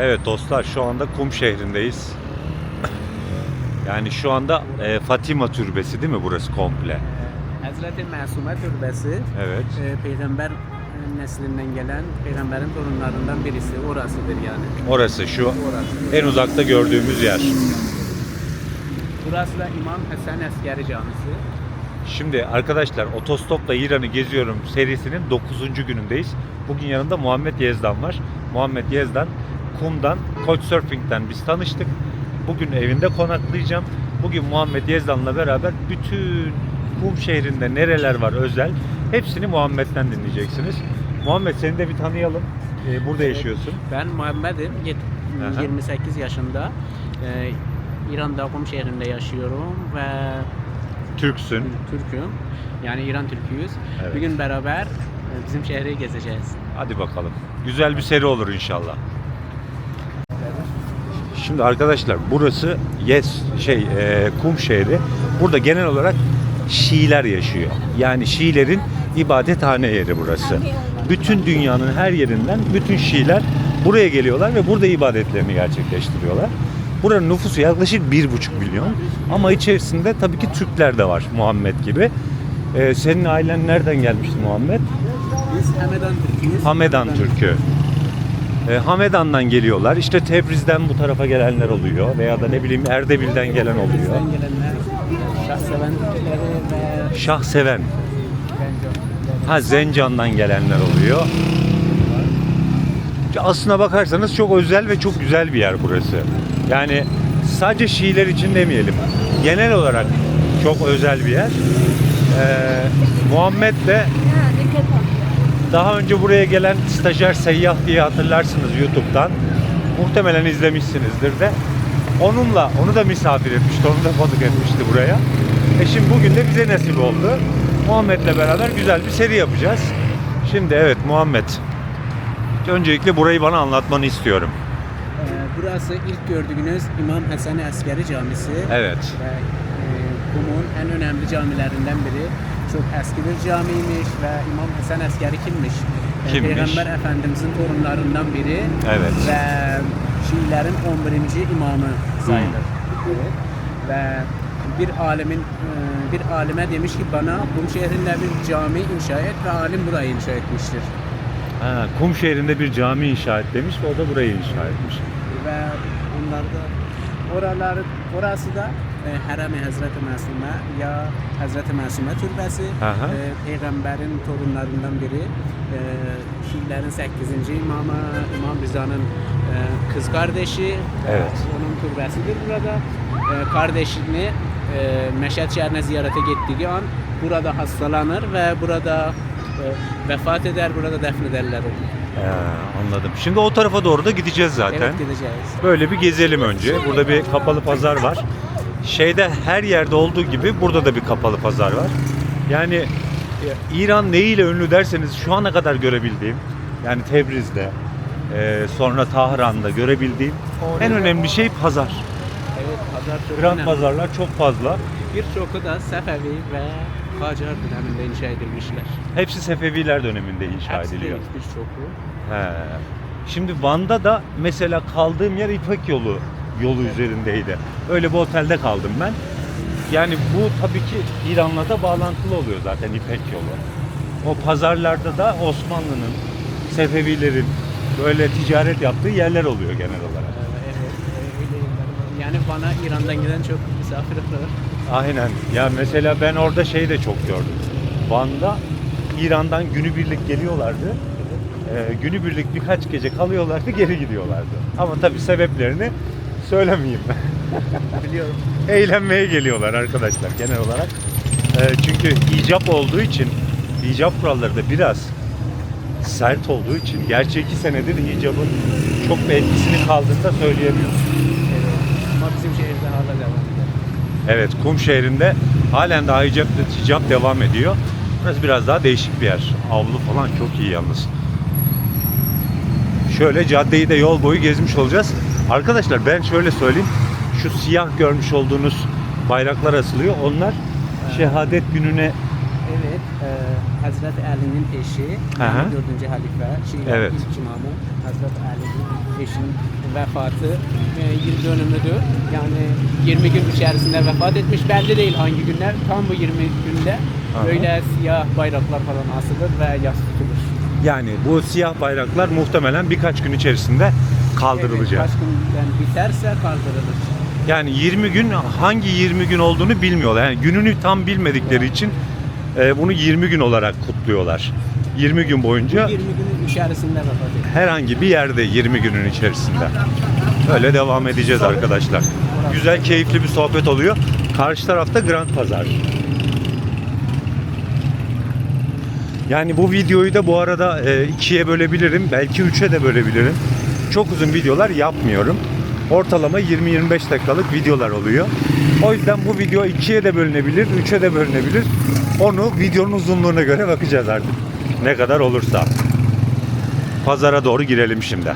Evet dostlar şu anda Kum şehrindeyiz. Yani şu anda e, Fatima Türbesi değil mi burası komple? Hazreti Masume Türbesi Evet. e, peygamber neslinden gelen peygamberin torunlarından birisi orasıdır yani. Orası şu Orası. en uzakta gördüğümüz yer. Burası da İmam Hasan Askeri Camisi. Şimdi arkadaşlar Otostop'la İran'ı geziyorum serisinin 9. günündeyiz. Bugün yanında Muhammed Yezdan var. Muhammed Yezdan Kum'dan, Couchsurfing'den biz tanıştık. Bugün evinde konaklayacağım. Bugün Muhammed Yezdan'la beraber bütün Kum şehrinde nereler var özel hepsini Muhammed'den dinleyeceksiniz. Muhammed seni de bir tanıyalım. Ee, burada Evet. yaşıyorsun. Ben Muhammed'im. Yet- Aha. 28 yaşında. E, İran'da Kum şehrinde yaşıyorum ve Türksün. Türk'üm. Yani İran Türk'üyüz. Evet. Bugün beraber e, bizim şehri gezeceğiz. Hadi bakalım. Güzel bir seri olur inşallah. Şimdi arkadaşlar burası Yes şey e, Kum şehri. Burada genel olarak Şiiler yaşıyor. Yani Şiilerin ibadethane yeri burası. Bütün dünyanın her yerinden bütün Şiiler buraya geliyorlar ve burada ibadetlerini gerçekleştiriyorlar. Buranın nüfusu yaklaşık bir buçuk milyon. Ama içerisinde tabii ki Türkler de var Muhammed gibi. E, senin ailen nereden gelmişti Muhammed? Biz Hamedan Türk'üyüz. Hamedan Türkü. E, Hamedan'dan geliyorlar. İşte Tebriz'den bu tarafa gelenler oluyor veya da ne bileyim Erdebil'den gelen oluyor. Bizden gelenler Şahseven ve ha Zencan'dan gelenler oluyor. Aslına bakarsanız çok özel ve çok güzel bir yer burası. Yani sadece Şiiler için demeyelim. Genel olarak çok özel bir yer. Ee, Muhammed de Daha önce buraya gelen stajyer seyyah diye hatırlarsınız YouTube'dan. Muhtemelen izlemişsinizdir de. Onunla, onu da misafir etmişti, onu da konuk etmişti buraya. E şimdi bugün de bize nasip oldu. Muhammed'le beraber güzel bir seri yapacağız. Şimdi evet Muhammed. Öncelikle burayı bana anlatmanı istiyorum. Ee, Burası ilk gördüğünüz İmam Hasan Askeri Camisi. Evet. Ve e, Kum'un en önemli camilerinden biri. Çok eski bir camiymiş ve İmam Hasan Askeri kimmiş? Ee, Kimmiş? Peygamber Efendimizin torunlarından biri. Evet. Ve Şiilerin 11. imamı sayılır. Evet. Ve bir alimin e, bir alime demiş ki bana bu şehrinde bir cami inşa et ve alim burayı inşa etmiştir. Ha, Kum şehrinde bir cami inşa et demiş ve o da burayı inşa etmiş. ve onlarda oralar orası da e, Harem-i Hazreti Masume ya Hazreti Masume Türbesi Aha. e, peygamberin torunlarından biri e, Şiilerin 8. imamı İmam Rıza'nın e, kız kardeşi Evet. onun türbesidir burada e, kardeşini e, Meşet şehrine ziyarete gittiği an burada hastalanır ve burada e, vefat eder burada defnederler onu. Ee, anladım. Şimdi o tarafa doğru da gideceğiz zaten. Evet gideceğiz. Böyle bir gezelim önce. Burada bir kapalı pazar var. Şeyde her yerde olduğu gibi burada da bir kapalı pazar var. Yani e, İran neyiyle ünlü derseniz şu ana kadar görebildiğim yani Tebriz'de e, sonra Tahran'da görebildiğim en önemli şey pazar. Evet pazar çok Grand önemli. pazarlar çok fazla. Birçoku da Sefevi ve Kacar döneminde inşa edilmişler. Hepsi Sefeviler döneminde inşa Hepsi ediliyor. değil, birçoku. He. Şimdi Van'da da mesela kaldığım yer İpek yolu yolu üzerindeydi. Öyle bir otelde kaldım ben. Yani bu tabii ki İran'la da bağlantılı oluyor zaten İpek yolu. O pazarlarda da Osmanlı'nın, Sefevilerin böyle ticaret yaptığı yerler oluyor genel olarak. evet, öyle. Yani bana İran'dan giden çok misafir var. Aynen. Ya mesela ben orada şey de çok gördüm. Van'da İran'dan günübirlik geliyorlardı. Ee, günübirlik birkaç gece kalıyorlardı, geri gidiyorlardı. Ama tabii sebeplerini söylemeyeyim. Biliyorum. Eğlenmeye geliyorlar arkadaşlar genel olarak. Ee, çünkü icap olduğu için, icap kuralları da biraz sert olduğu için gerçi iki senedir icabın çok bir etkisini kaldığını da söyleyemiyoruz. Evet. Ama bizim şehirde hala devam eder. Evet, Kum şehrinde halen daha icap, icap devam ediyor. Burası biraz daha değişik bir yer. Avlu falan çok iyi yalnız. Şöyle caddeyi de yol boyu gezmiş olacağız. Arkadaşlar ben şöyle söyleyeyim. Şu siyah görmüş olduğunuz bayraklar asılıyor. Onlar şehadet gününe Evet, e, Hazreti Ali'nin eşi, yani dördüncü halife, Şiilerin Evet. ilk imamı Hazreti Ali'nin eşinin vefatı e, yıl dönümüdür. Yani 20 gün içerisinde vefat etmiş. Belli değil hangi günler. Tam bu 20 günde Aha. böyle siyah bayraklar falan asılır ve yas tutulur. Yani bu siyah bayraklar muhtemelen birkaç gün içerisinde kaldırılacak. Evet, kaç günden biterse kaldırılır. Yani 20 gün hangi 20 gün olduğunu bilmiyorlar. Yani gününü tam bilmedikleri için e, bunu 20 gün olarak kutluyorlar. 20 gün Bu boyunca 20 günün içerisinde vefat etmiş. herhangi bir yerde 20 günün içerisinde. Öyle devam edeceğiz arkadaşlar. Güzel, keyifli bir sohbet oluyor. Karşı tarafta Grand Pazar. Yani bu videoyu da bu arada e, ikiye bölebilirim. Belki üçe de bölebilirim. Çok uzun videolar yapmıyorum. Ortalama 20-25 dakikalık videolar oluyor. O yüzden bu video ikiye de bölünebilir, üçe de bölünebilir. Onu videonun uzunluğuna göre bakacağız artık. Ne kadar olursa. Pazara doğru girelim şimdi.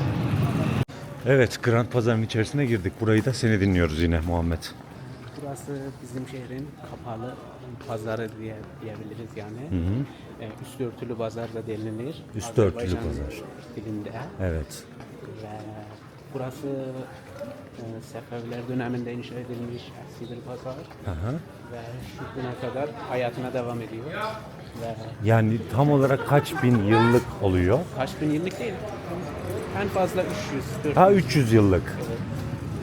Evet, Grand Pazar'ın içerisine girdik. Burayı da seni dinliyoruz yine Muhammed. Burası bizim şehrin kapalı pazarı diye diyebiliriz yani. Ee, üst örtülü pazar da denilir. Üst örtülü Azerbaycan pazar. Dilinde. Evet. Ve burası e, Sefeviler döneminde inşa edilmiş eski bir pazar. Aha. Ve şu güne kadar hayatına devam ediyor. Yani tam olarak kaç bin yıllık oluyor? kaç bin yıllık değil. En fazla 300, 400. Ha 300 yıllık.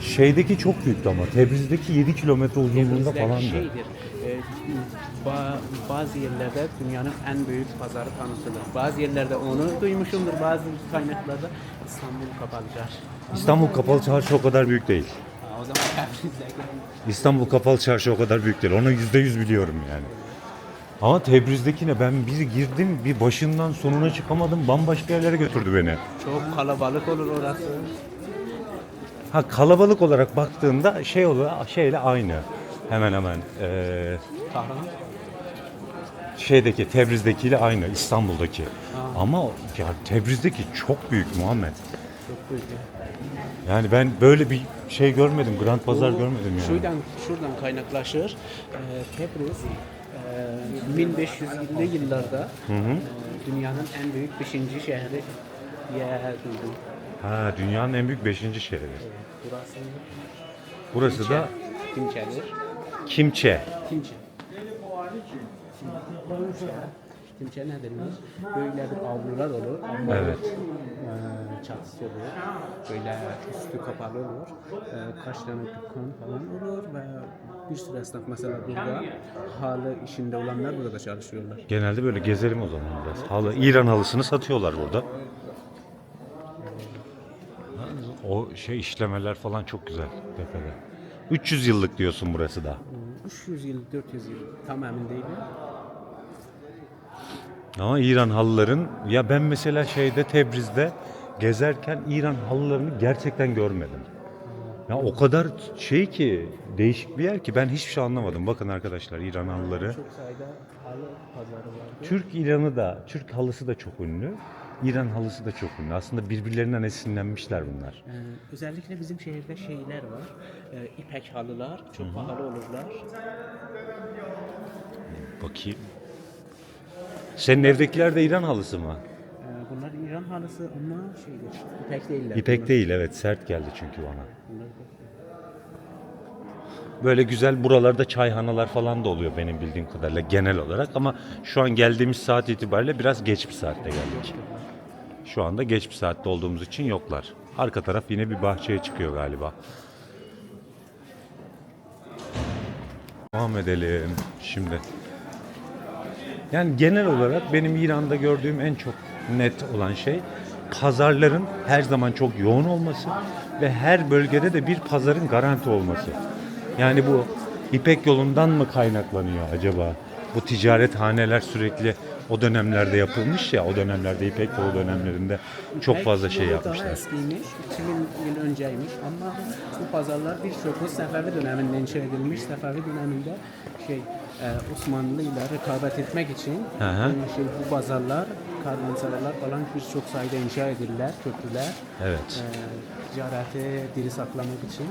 Şeydeki çok büyüktü ama Tebriz'deki 7 kilometre uzunluğunda Tebriz'deki falandı. şeydir. e, ba- bazı yerlerde dünyanın en büyük pazarı tanıtılır. Bazı yerlerde onu duymuşumdur. Bazı kaynaklarda İstanbul Kapalı Çarşı. İstanbul Kapalı Çarşı o kadar büyük değil. Ha, o zaman Tebriz'deki İstanbul Kapalı Çarşı o kadar büyük değil. Onu %100 biliyorum yani. Ama Tebriz'dekine ben bir girdim bir başından sonuna çıkamadım. Bambaşka yerlere götürdü beni. çok kalabalık olur orası. Ha kalabalık olarak baktığında şey oluyor şeyle aynı. Hemen hemen ee, Tahran. şeydeki Tebriz'dekiyle aynı İstanbul'daki. Ama ya Tebriz'deki çok büyük Muhammed. Çok büyük. Yani ben böyle bir şey görmedim. Grand Pazar Bu görmedim yani. Şuradan, şuradan kaynaklaşır. Ee, Tebriz e, 1500'lü yıllarda e, dünyanın en büyük 5. şehri diye duydum. Ha dünyanın en büyük 5. şehri. Burası Burası da Kimçedir. Kimçe. Timçe. Timçe nedir? Böyle bir avlular olur. Avlular, Evet. e, çatısı olur. Böyle üstü kapalı olur. E, kaç tane dükkan falan olur ve bir sürü esnaf mesela burada halı işinde olanlar burada çalışıyorlar. Genelde böyle gezelim o zaman biraz. Halı, İran halısını satıyorlar burada. O şey işlemeler falan çok güzel tepede. 300 yıllık diyorsun burası da. 300 yıl, 400 yıl tam emin değilim. Ama İran halıların ya ben mesela şeyde Tebriz'de gezerken İran halılarını gerçekten görmedim. Ya o kadar şey ki değişik bir yer ki ben hiçbir şey anlamadım. Bakın arkadaşlar İran halıları. Çok sayıda halı pazarı vardı. Türk İran'ı da, Türk halısı da çok ünlü. İran halısı da çok ünlü. Aslında birbirlerinden esinlenmişler bunlar. Ee, özellikle bizim şehirde şeyler var. Ee, ipek halılar çok pahalı olurlar. Bakayım. Senin evdekiler de İran halısı mı? Ee, bunlar İran halısı ama şeydir. İpek değiller. İpek bunlar. değil evet sert geldi çünkü bana. Bunlar- Böyle güzel buralarda çayhanalar falan da oluyor benim bildiğim kadarıyla genel olarak ama şu an geldiğimiz saat itibariyle biraz geç bir saatte geldik. Şu anda geç bir saatte olduğumuz için yoklar. Arka taraf yine bir bahçeye çıkıyor galiba. Devam edelim şimdi. Yani genel olarak benim İran'da gördüğüm en çok net olan şey pazarların her zaman çok yoğun olması ve her bölgede de bir pazarın garanti olması. Yani bu İpek yolundan mı kaynaklanıyor acaba? Bu ticaret haneler sürekli o dönemlerde yapılmış ya, o dönemlerde İpek yolu dönemlerinde çok fazla şey yapmışlar. Daha eskiymiş, 2000 yıl önceymiş ama bu pazarlar birçoku Sefevi döneminde inşa edilmiş. Sefevi döneminde şey e, Osmanlı ile rekabet etmek için e, şey, bu pazarlar, karvansaralar falan birçok sayıda inşa edildiler, köprüler. Evet. e, ticareti diri saklamak için.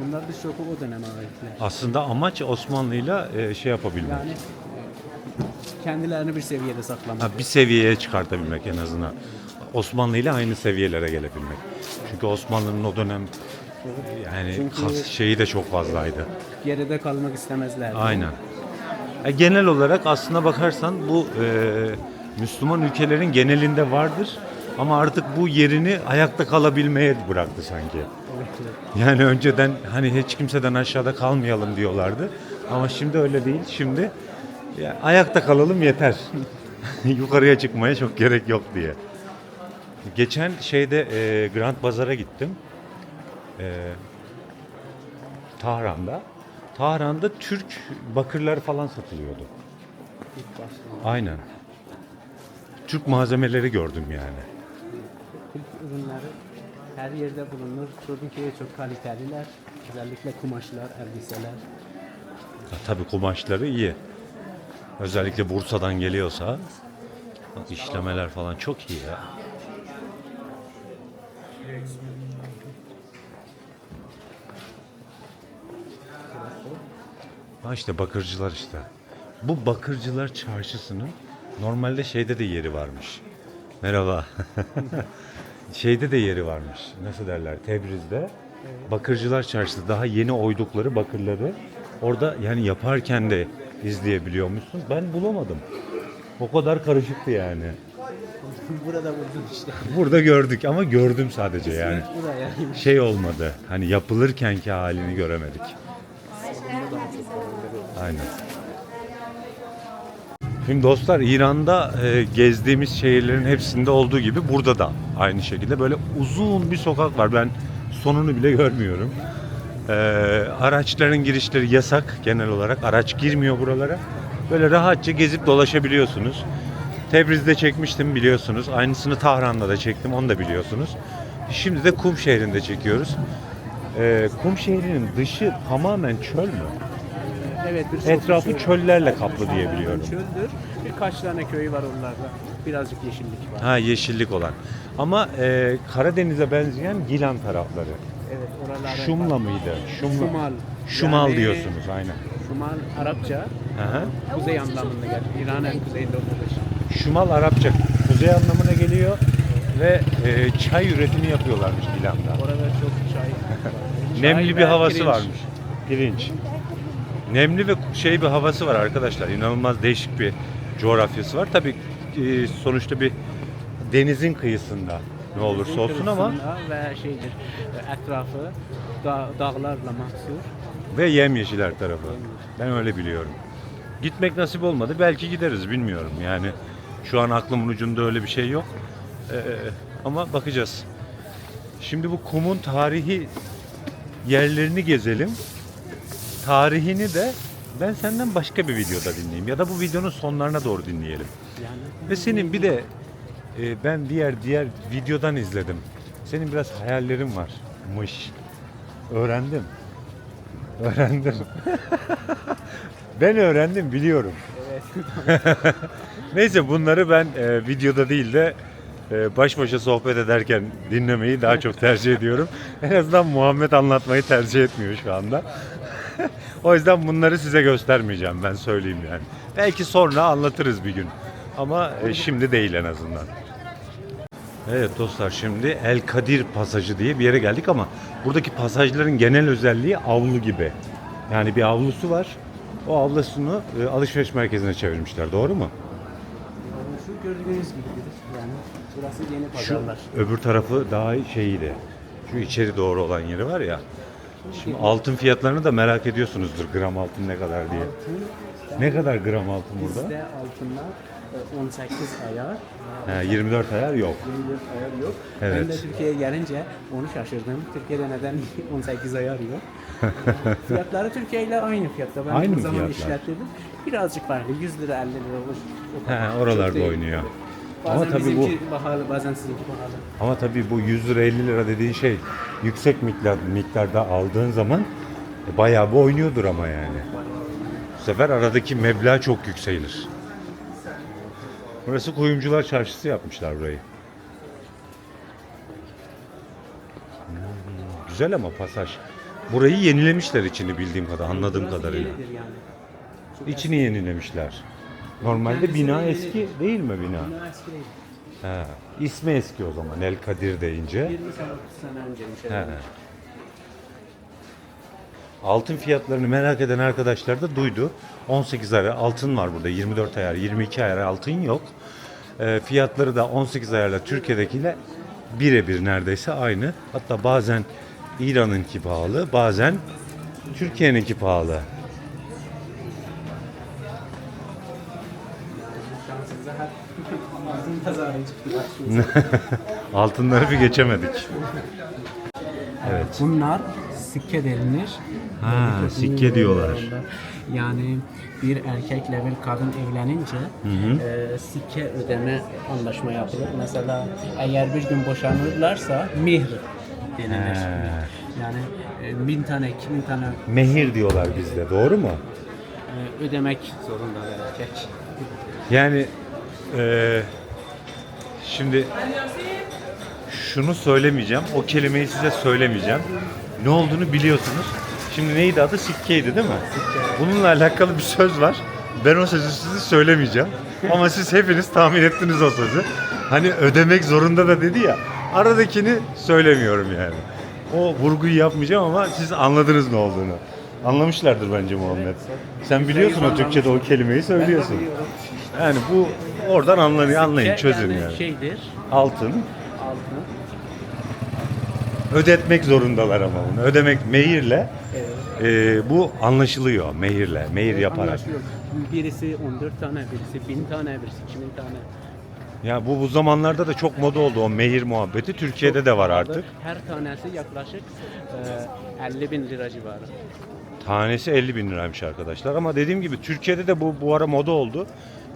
Bunlar birçoku o döneme aitler. Aslında amaç Osmanlı'yla e, şey yapabilmek. Yani e, kendilerini bir seviyede saklamak. Ha, bir seviyeye çıkartabilmek en azından. Osmanlı ile aynı seviyelere gelebilmek. Çünkü Osmanlı'nın o dönem yani Çünkü- kas- şeyi de çok fazlaydı. Geride kalmak istemezler. Aynen. E, genel olarak aslına bakarsan bu e, Müslüman ülkelerin genelinde vardır. Ama artık bu yerini ayakta kalabilmeye bıraktı sanki. Yani önceden hani hiç kimseden aşağıda kalmayalım diyorlardı. Ama şimdi öyle değil. Şimdi ya, ayakta kalalım yeter. Yukarıya çıkmaya çok gerek yok diye. Geçen şeyde e, Grand Bazar'a gittim. E, Tahran'da. Tahran'da Türk bakırlar falan satılıyordu. Aynen. Türk malzemeleri gördüm yani. Ürünleri her yerde bulunur. Türkiye'ye çok kaliteliler. Özellikle kumaşlar, elbiseler. Tabii kumaşları iyi. Özellikle Bursa'dan geliyorsa bak işlemeler falan çok iyi ya. Ha işte bakırcılar işte. Bu bakırcılar çarşısının normalde şeyde de yeri varmış. Merhaba. şeyde de yeri varmış. Nasıl derler? Tebriz'de. Bakırcılar çarşısı daha yeni oydukları bakırları orada yani yaparken de izleyebiliyormuşsun. Ben bulamadım. O kadar karışıktı yani. Burada buldum işte. Burada gördük ama gördüm sadece yani. Şey olmadı. Hani yapılırkenki halini göremedik. Aynen. Şimdi dostlar İran'da e, gezdiğimiz şehirlerin hepsinde olduğu gibi burada da aynı şekilde böyle uzun bir sokak var. Ben sonunu bile görmüyorum. E, araçların girişleri yasak genel olarak. Araç girmiyor buralara. Böyle rahatça gezip dolaşabiliyorsunuz. Tebriz'de çekmiştim biliyorsunuz. Aynısını Tahran'da da çektim onu da biliyorsunuz. Şimdi de Kum şehrinde çekiyoruz. E, Kum şehrinin dışı tamamen çöl mü? Evet, bir Etrafı çöllerle kaplı diye biliyorum. Çöldür. Birkaç tane köy var onlarda. Birazcık yeşillik var. Ha yeşillik olan. Ama e, Karadeniz'e benzeyen Gilan tarafları. Evet, oralarda. Şumla mıydı? Şumla. Şumal. Şumal Yani- diyorsunuz aynen. Şumal Arapça. Hı hı. Kuzey anlamında gelir. İran en kuzeyinde olur. Şumal Arapça kuzey anlamına geliyor ve e, çay üretimi yapıyorlarmış Gilan'da. Orada çok çay. Nemli Çay bir ve havası pirinç. varmış. Pirinç. Nemli ve şey bir havası var arkadaşlar. İnanılmaz değişik bir coğrafyası var. Tabii e, sonuçta bir denizin kıyısında ne olursa olsun ama ve şeydir etrafı da, dağlarla mahsur. ve yemyeşil her tarafı. Ben öyle biliyorum. Gitmek nasip olmadı. Belki gideriz bilmiyorum. Yani şu an aklımın ucunda öyle bir şey yok. Ee, ama bakacağız. Şimdi bu kumun tarihi yerlerini gezelim. Tarihini de ben senden başka bir videoda dinleyeyim ya da bu videonun sonlarına doğru dinleyelim. Yani Ve senin bir de e, ben diğer diğer videodan izledim. Senin biraz hayallerin varmış. Öğrendim. Öğrendim. ben öğrendim biliyorum. evet. Neyse bunları ben e, videoda değil de e, baş başa sohbet ederken dinlemeyi daha çok tercih ediyorum. En azından Muhammed anlatmayı tercih etmiyor şu anda. O yüzden bunları size göstermeyeceğim ben söyleyeyim yani. Belki sonra anlatırız bir gün. Ama e, şimdi değil en azından. Evet dostlar şimdi El Kadir pasajı diye bir yere geldik ama buradaki pasajların genel özelliği avlu gibi. Yani bir avlusu var. O avlusunu e, alışveriş merkezine çevirmişler. Doğru mu? Şu gördüğünüz gibidir. Yani burası yeni Şu pazarlar. öbür tarafı daha şeydi. Şu içeri doğru olan yeri var ya. Şimdi altın fiyatlarını da merak ediyorsunuzdur gram altın ne kadar diye. Altın, Ne kadar gram altın burada? bizde altınlar e, 18 ayar. He, 24 ayar yok. 24 ayar yok. Evet. Ben de Türkiye'ye gelince onu şaşırdım. Türkiye'de neden 18 ayar yok? Fiyatları Türkiye ile aynı fiyatta. Ben Aynı bu zaman fiyatlar. işlettirdim. Birazcık farklı. 100 lira 50 lira. O. He, oralarda oynuyor. Bazen Ama tabii bu pahalı, bazen sizinki pahalı. ama tabii bu 100 lira 50 lira dediğin şey yüksek miktar miktarda aldığın zaman e, bayağı bir oynuyordur ama yani. Bu sefer aradaki meblağ çok yükselir. Burası kuyumcular çarşısı yapmışlar burayı. Hmm, Güzel ama pasaj. Burayı yenilemişler içini bildiğim kadar, anladığım Burası kadarıyla. yenidir yani. Çok İçini yenilemişler. Normalde Kendisi bina de eski değil mi bina? Bina eski değil. He. İsmi eski o zaman El Kadir deyince. 20 sene 30 sene önceymiş. He. evet. Altın fiyatlarını merak eden arkadaşlar da duydu. 18 ayar altın var burada. 24 ayar, 22 ayar altın yok. Ee, fiyatları da 18 ayarla Türkiye'dekiyle birebir neredeyse aynı. Hatta bazen İran'ınki pahalı, bazen Türkiye'ninki pahalı. Altınları bir geçemedik. Evet. Bunlar sikke denilir. Ha, Böyle sikke kadın diyorlar. Yani bir erkekle bir kadın evlenince e, sikke ödeme anlaşma yapılır. Mesela eğer bir gün boşanırlarsa mihr denilir. He. Yani e, bin tane, iki bin tane Mehir diyorlar bizde, doğru mu? e, ödemek zorunda erkek. Yani eee, şimdi şunu söylemeyeceğim. O kelimeyi size söylemeyeceğim. Ne olduğunu biliyorsunuz. Şimdi neydi adı? Sikkeydi değil mi? Bununla alakalı bir söz var. Ben o sözü size söylemeyeceğim. Ama siz hepiniz tahmin ettiniz o sözü. Hani ödemek zorunda da dedi ya. Aradakini söylemiyorum yani. O vurguyu yapmayacağım ama siz anladınız ne olduğunu. Anlamışlardır bence Muhammed. Sen biliyorsun o Türkçe'de o kelimeyi söylüyorsun. Yani bu oradan anlayın, anlayın çözün yani. Şeydir, Altın altın. ödetmek zorundalar ama bunu. Ödemek mehirle Evet. e, bu anlaşılıyor mehirle. Mehir yaparak. Anlaşılıyor. Birisi 14 tane, birisi 1000 tane, birisi 2000 tane. Ya bu bu zamanlarda da çok moda oldu o mehir muhabbeti. Türkiye'de de var artık. Her tanesi yaklaşık e, 50 bin lira civarı. Tanesi 50 bin liraymış arkadaşlar. Ama dediğim gibi Türkiye'de de bu bu ara moda oldu.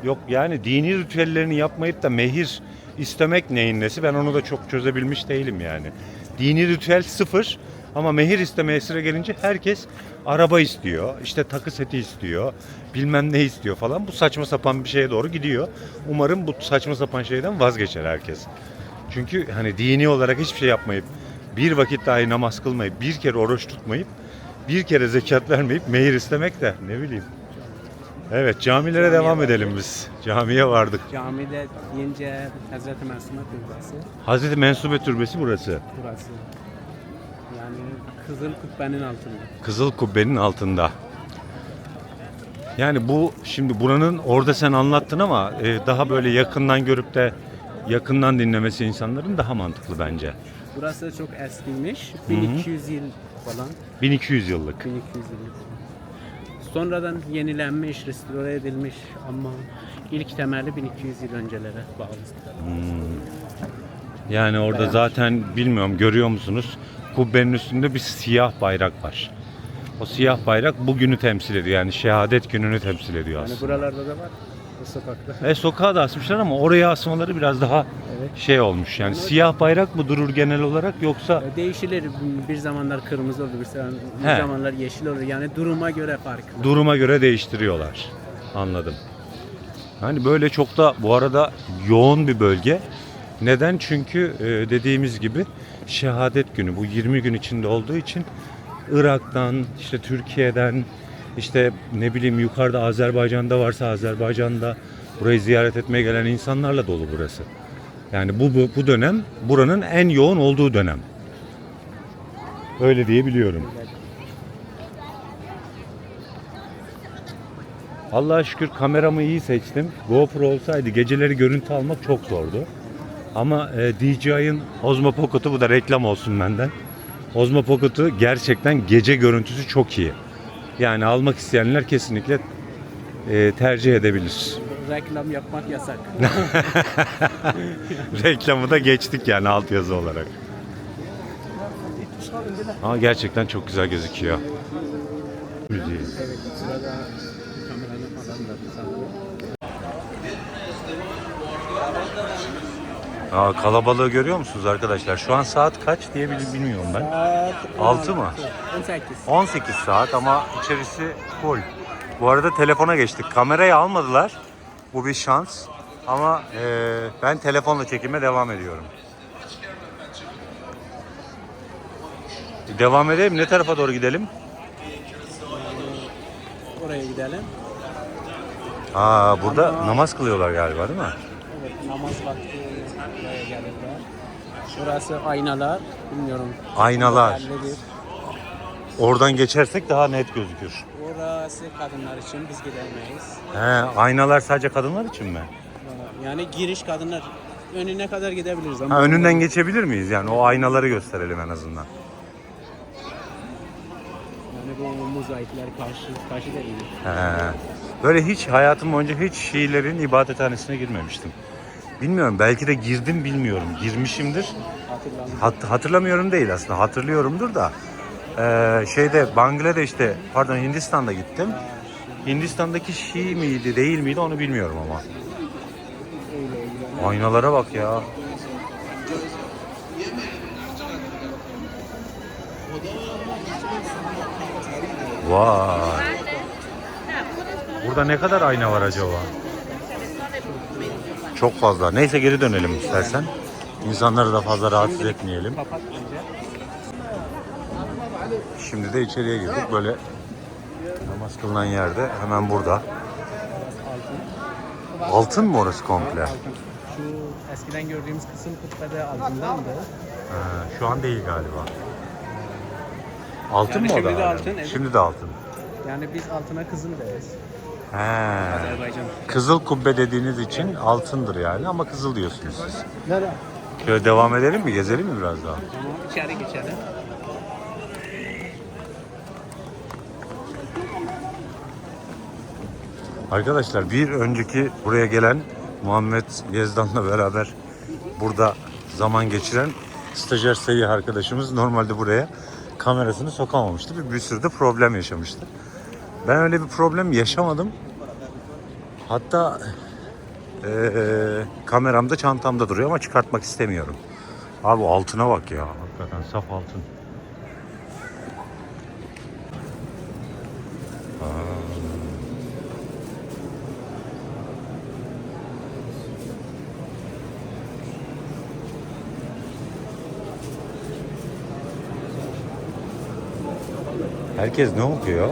Yok yani dini ritüellerini yapmayıp da mehir istemek neyin nesi ben onu da çok çözebilmiş değilim yani. Dini ritüel sıfır ama mehir istemeye sıra gelince herkes araba istiyor, işte takı seti istiyor, bilmem ne istiyor falan. Bu saçma sapan bir şeye doğru gidiyor. Umarım bu saçma sapan şeyden vazgeçer herkes. Çünkü hani dini olarak hiçbir şey yapmayıp, bir vakit dahi namaz kılmayıp, bir kere oruç tutmayıp, bir kere zekat vermeyip mehir istemek de ne bileyim. Evet camilere Camiye devam vardık. edelim biz. Camiye vardık. Camide deyince Hazreti Mesut'un türbesi Hazreti Mensube Türbesi burası. burası. Yani Kızıl Kubbe'nin altında. Kızıl Kubbe'nin altında. Yani bu şimdi buranın orada sen anlattın ama e, daha böyle yakından görüp de yakından dinlemesi insanların daha mantıklı bence. Burası çok eskiymiş. 1200 yıl falan. 1200 yıllık. 1200 yıl. Sonradan yenilenmiş, restore edilmiş ama ilk temeli 1200 yıl öncelere bağlı. Yani orada Beğenmiş. zaten bilmiyorum görüyor musunuz? Kubbenin üstünde bir siyah bayrak var. O siyah bayrak bugünü temsil ediyor. Yani şehadet gününü temsil ediyor Yani aslında. buralarda da var. Sokakta. E sokağa da asmışlar ama oraya asmaları biraz daha. Şey olmuş. Yani siyah bayrak mı durur genel olarak yoksa Değişilir. Bir zamanlar kırmızı olur, bir zaman- bir He. zamanlar yeşil olur. Yani duruma göre fark. duruma göre değiştiriyorlar. Anladım. Hani böyle çok da bu arada yoğun bir bölge. Neden? Çünkü e, dediğimiz gibi şehadet günü bu 20 gün içinde olduğu için Irak'tan, işte Türkiye'den, işte ne bileyim yukarıda Azerbaycan'da varsa Azerbaycan'da burayı ziyaret etmeye gelen insanlarla dolu burası. Yani bu, bu, bu dönem buranın en yoğun olduğu dönem. Öyle diyebiliyorum. Allah'a şükür kameramı iyi seçtim. GoPro olsaydı geceleri görüntü almak çok zordu. Ama e, DJI'ın Osmo Pocket'u bu da reklam olsun benden. Osmo Pocket'u gerçekten gece görüntüsü çok iyi. Yani almak isteyenler kesinlikle e, tercih edebilir. Reklam yapmak yasak. Reklamı da geçtik yani altyazı olarak. Ama gerçekten çok güzel gözüküyor. Müziği. Aa, kalabalığı görüyor musunuz arkadaşlar? Şu an saat kaç diye bil- bilmiyorum ben. Saat Altı mı? 18. 18 saat ama içerisi full. Bu arada telefona geçtik. Kamerayı almadılar. Bu bir şans. Ama eee, ben telefonla çekime devam ediyorum. Devam edelim. Ne tarafa doğru gidelim? Oraya gidelim. Aa, burada namaz kılıyorlar galiba değil mi? Evet, namaz vakti Buraya gelirler. Burası aynalar. Bilmiyorum. Aynalar. Oradan geçersek daha net gözükür. Orası kadınlar için biz gidemeyiz. He, aynalar sadece kadınlar için mi? Yani giriş kadınlar önüne kadar gidebiliriz ama Ha, önünden geçebilir miyiz? Yani o aynaları gösterelim en azından. yani bu mozaikler karşı karşı değil. He. Böyle hiç hayatım boyunca hiç Şiilerin ibadethanesine girmemiştim. Bilmiyorum belki de girdim bilmiyorum. Girmişimdir. Hatırladım. Hat- hatırlamıyorum değil aslında hatırlıyorumdur da. Ee, şeyde Bangladeş'te pardon Hindistan'da gittim. Hindistan'daki Şii miydi değil miydi onu bilmiyorum ama. Aynalara bak ya. Vay. Burada ne kadar ayna var acaba? Çok fazla. Neyse geri dönelim istersen. İnsanları da fazla rahatsız etmeyelim. Şimdi de içeriye girdik. Böyle namaz kılınan yerde hemen burada. Altın. Mı orası komple? Altın. Şu eskiden gördüğümüz kısım kubbede altındandı. Ha, şu an değil galiba. Altın Yani mı o şimdi da? de hala? altın, evet. Şimdi de altın. Yani biz altına kızıl deriz. He. Azerbaycan. Kızıl kubbe dediğiniz için altındır yani ama kızıl diyorsunuz siz. Nerede? Şöyle devam edelim mi? Gezelim mi biraz daha? Tamam içeri geçelim. Arkadaşlar bir önceki buraya gelen Muhammed Gezdan'la beraber burada zaman geçiren stajyer Seyyih arkadaşımız normalde buraya kamerasını sokamamıştı. Bir, bir sürü de problem yaşamıştı. Ben öyle bir problem yaşamadım. Hatta eee kameramda çantamda duruyor ama çıkartmak istemiyorum. Abi altına bak ya. Hakikaten saf altın. Herkes ne okuyor?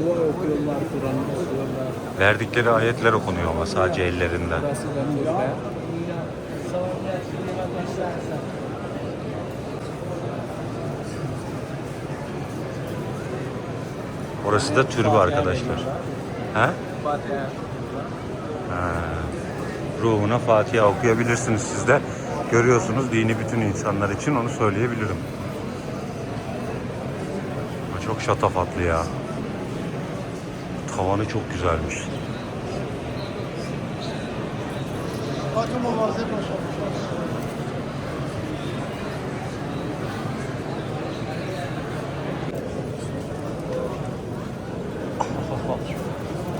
Dua okuyorlar, Kur'an okuyorlar. Verdikleri ayetler okunuyor ama sadece ellerinden. Orası da türbe arkadaşlar. Fatiha. Ha. Ruhuna Fatiha okuyabilirsiniz siz de. Görüyorsunuz dini bütün insanlar için onu söyleyebilirim. Şatafatlı ya. Tavanı çok güzelmiş.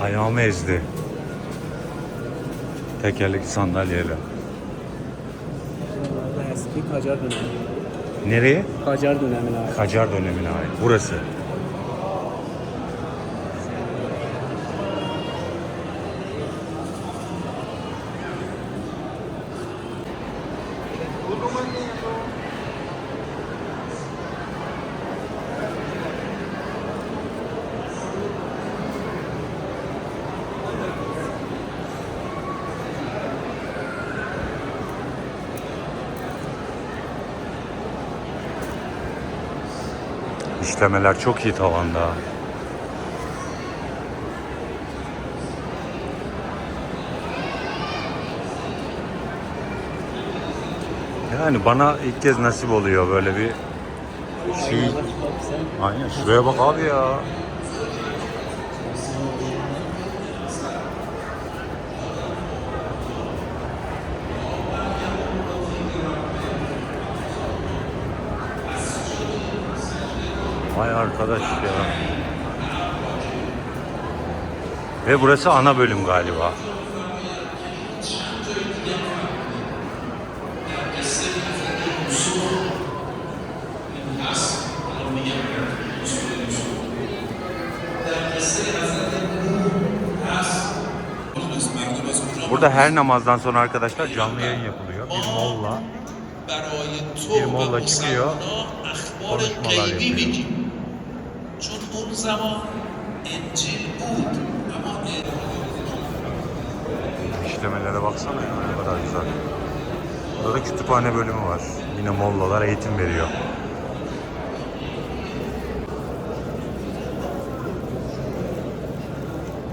Ayağımı ezdi. Tekerlekli sandalyeyle. Eski Kacar dönemi. Nereye? Kacar dönemine ait. Kacar dönemine ait. Burası. İşlemeler çok iyi tavanda. Yani bana ilk kez nasip oluyor böyle bir şey. Aynen şuraya bak abi ya. Vay arkadaş ya. Ve burası ana bölüm galiba. Burada her namazdan sonra arkadaşlar canlı yayın yapılıyor. Bir molla, bir molla çıkıyor, konuşmalar yapıyor samo İncil Uhud ama İşlemelere baksana ya ne kadar güzel. Burada da kütüphane bölümü var. Yine mollalar eğitim veriyor.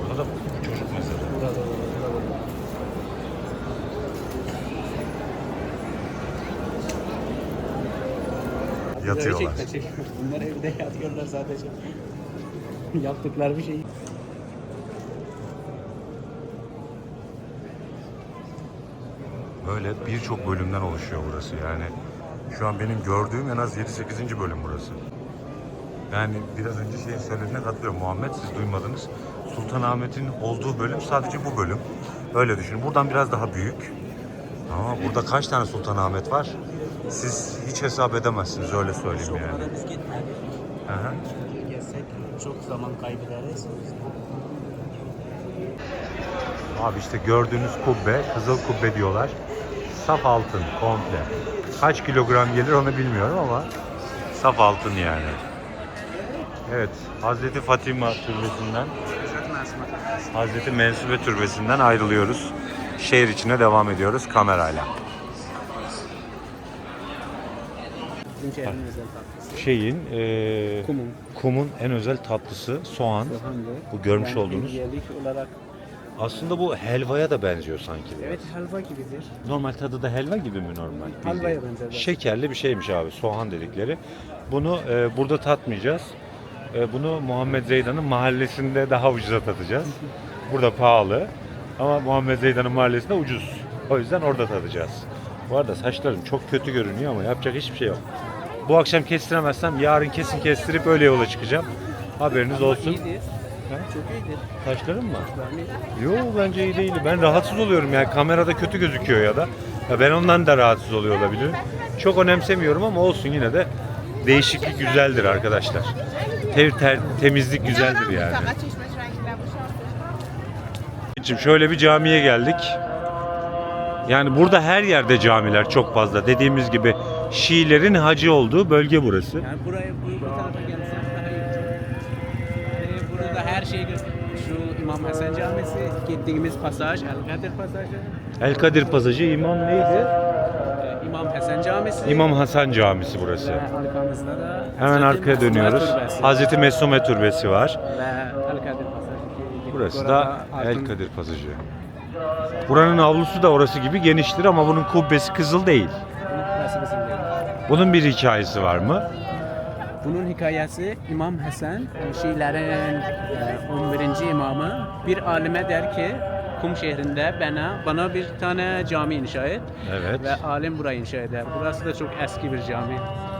Burada da çocuk mezarı. Yatıyorlar. Bunlar evde yatıyorlar sadece. Yaptıkları bir şey. Böyle birçok bölümden oluşuyor burası yani. Şu an benim gördüğüm en az 7-8. bölüm burası. Yani biraz önce şeyin söylediğine katılıyorum. Muhammed siz duymadınız. Sultanahmet'in olduğu bölüm sadece bu bölüm. Öyle düşünün. Buradan biraz daha büyük. Ama burada kaç tane Sultanahmet var? Siz hiç hesap edemezsiniz öyle söyleyeyim yani. Şoklara biz gitmedik. Hı hı. Çünkü gezsek çok zaman kaybederiz. Abi işte gördüğünüz kubbe, kızıl kubbe diyorlar. Saf altın komple. Kaç kilogram gelir onu bilmiyorum ama saf altın yani. Evet, Hazreti Fatima Türbesi'nden, Hazreti Mensube Türbesi'nden ayrılıyoruz. Şehir içine devam ediyoruz kamerayla. Bizim şehrin özel tatlısı. Şeyin, eee, Kumun. kumun en özel tatlısı soğan. Soğanlı. Bu görmüş Yani olduğunuz. hediyelik olarak Aslında bu helvaya da benziyor sanki. biraz. evet helva gibidir. Normal tadı da helva gibi mi normal? Helvaya benzer. Şekerli bir şeymiş abi soğan dedikleri. Bunu e, burada tatmayacağız. E, bunu Muhammed Zeydan'ın mahallesinde daha ucuza tatacağız. Burada pahalı ama Muhammed Zeydan'ın mahallesinde ucuz. O yüzden orada tadacağız. Bu arada saçlarım çok kötü görünüyor ama yapacak hiçbir şey yok. Bu akşam kestiremezsem yarın kesin kestirip öyle yola çıkacağım. Haberiniz olsun. İyidir. Çok iyidir. Saçlarım mı? Yok bence iyi değil. Ben rahatsız oluyorum yani kamerada kötü gözüküyor ya da. Ya ben ondan da rahatsız oluyor olabilirim. Çok önemsemiyorum ama olsun yine de değişiklik güzeldir arkadaşlar. Te- ter- temizlik güzeldir yani. Şimdi şöyle bir camiye geldik. Yani burada her yerde camiler çok fazla. Dediğimiz gibi Şiilerin hacı olduğu bölge burası. Yani buraya bu, bu tarafa gelsen daha iyi olacak. Yani burada her şey şu İmam Hasan Camisi, gittiğimiz pasaj, El Kadir pasajı, El Kadir Pasajı İmam neydi? e, İmam Hasan Camisi. İmam Hasan Camisi burası. Ve arkamızda da Hemen arkaya Mesut dönüyoruz. Türbesi. Hazreti Mesume Türbesi var. Ve El Kadir pasajı. Burası da El altın- Kadir Pasajı. Buranın avlusu da orası gibi geniştir ama bunun kubbesi kızıl değil. Bunun bir hikayesi var mı? Bunun hikayesi İmam Hasan, e, Şiilerin e, 11. imamı bir alime der ki Kum şehrinde bana bana bir tane cami inşa et Evet. ve alim burayı inşa eder. Burası da çok eski bir cami.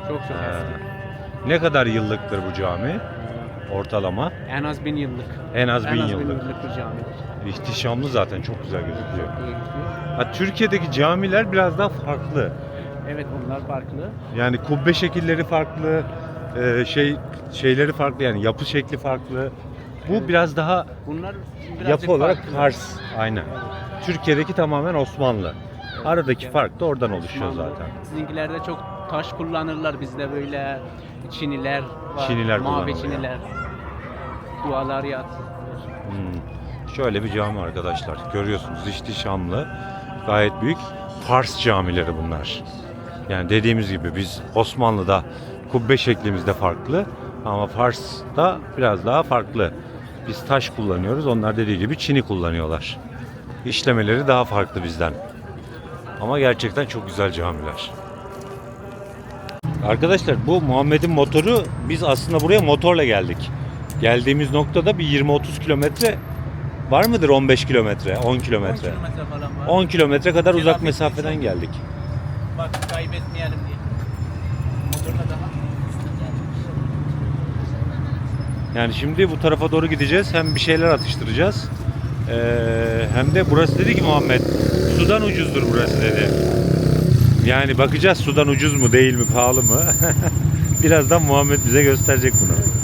Çok çok Ee, eski. ne kadar yıllıktır bu cami? Ortalama. En az bin yıllık. En az en bin az yıllık. bin yıllık bir camidir. İhtişamlı zaten çok güzel gözüküyor. İyi. Ha, Türkiye'deki camiler biraz daha farklı. Evet onlar farklı. Yani kubbe şekilleri farklı, e, şey şeyleri farklı yani yapı şekli farklı. Bu Evet. biraz daha Bunlar birazcık yapı olarak farklı. Kars. Aynen. Türkiye'deki tamamen Osmanlı. Aradaki Evet. fark da oradan oluşuyor Osmanlı. zaten. Sizinkilerde çok taş kullanırlar. Bizde böyle çiniler var. Çiniler Mavi kullanılıyor. çiniler. Dualar yat. Hmm. Şöyle bir cami arkadaşlar. Görüyorsunuz ihtişamlı. Gayet büyük. Fars camileri bunlar. Yani dediğimiz gibi biz Osmanlı'da kubbe şeklimizde farklı ama Fars'ta biraz daha farklı. Biz taş kullanıyoruz. Onlar dediği gibi çini kullanıyorlar. İşlemeleri daha farklı bizden. Ama gerçekten çok güzel camiler. Arkadaşlar bu Muhammed'in motoru biz aslında buraya motorla geldik. Geldiğimiz noktada bir 20-30 kilometre var mıdır 15 kilometre, 10 10 kilometre? kilometre falan var. 10 kilometre kadar uzak Telafi mesafeden geldik. Bak kaybetmeyelim diye. Motorla daha. Yani şimdi bu tarafa doğru gideceğiz. Hem bir şeyler atıştıracağız. Ee, hem de burası dedi ki Muhammed sudan ucuzdur burası dedi. Yani bakacağız sudan ucuz mu değil mi pahalı mı? Birazdan Muhammed bize gösterecek bunu.